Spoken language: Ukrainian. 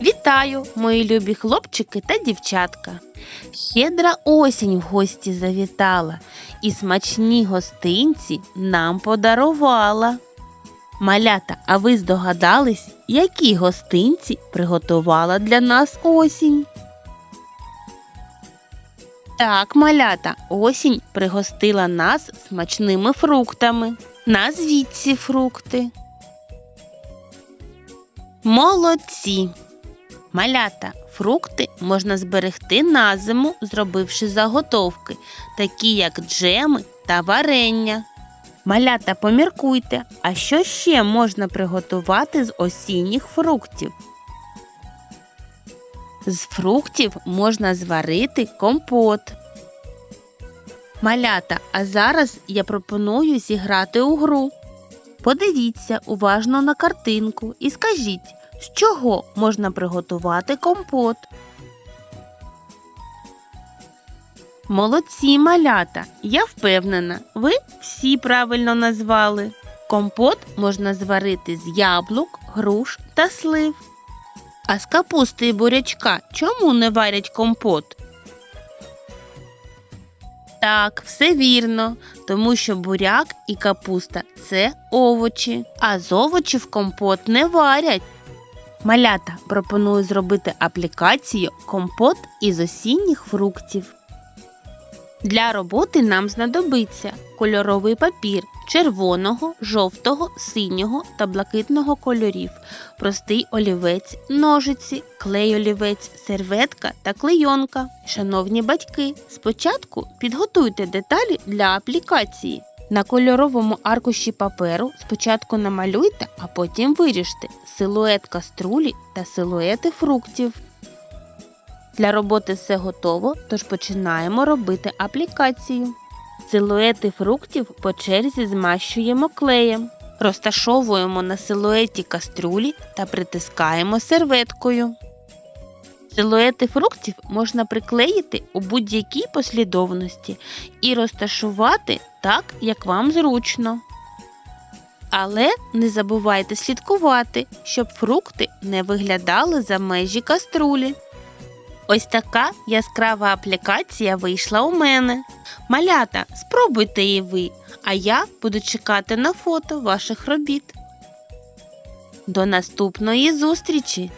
Вітаю, мої любі хлопчики та дівчатка. Щедра осінь в гості завітала і смачні гостинці нам подарувала. Малята, а ви здогадались, які гостинці приготувала для нас осінь? Так, малята, осінь пригостила нас смачними фруктами. Назвіть ці фрукти. Молодці! Малята, фрукти можна зберегти на зиму, зробивши заготовки, такі як джеми та варення. Малята, поміркуйте, а що ще можна приготувати з осінніх фруктів? З фруктів можна зварити компот. Малята, а зараз я пропоную зіграти у гру. Подивіться уважно на картинку і скажіть, з чого можна приготувати компот. Молодці малята! Я впевнена, ви всі правильно назвали. Компот можна зварити з яблук, груш та слив. А з капусти і бурячка чому не варять компот? Так, все вірно, тому що буряк і капуста це овочі, а з овочів компот не варять. Малята пропоную зробити аплікацію компот із осінніх фруктів. Для роботи нам знадобиться кольоровий папір червоного, жовтого, синього та блакитного кольорів, простий олівець, ножиці, клей олівець, серветка та клейонка. Шановні батьки, спочатку підготуйте деталі для аплікації. На кольоровому аркуші паперу спочатку намалюйте, а потім виріжте силует каструлі та силуети фруктів. Для роботи все готово, тож починаємо робити аплікацію. Силуети фруктів по черзі змащуємо клеєм, розташовуємо на силуеті каструлі та притискаємо серветкою. Силуети фруктів можна приклеїти у будь-якій послідовності і розташувати так, як вам зручно. Але не забувайте слідкувати, щоб фрукти не виглядали за межі каструлі. Ось така яскрава аплікація вийшла у мене. Малята, спробуйте і ви, а я буду чекати на фото ваших робіт. До наступної зустрічі!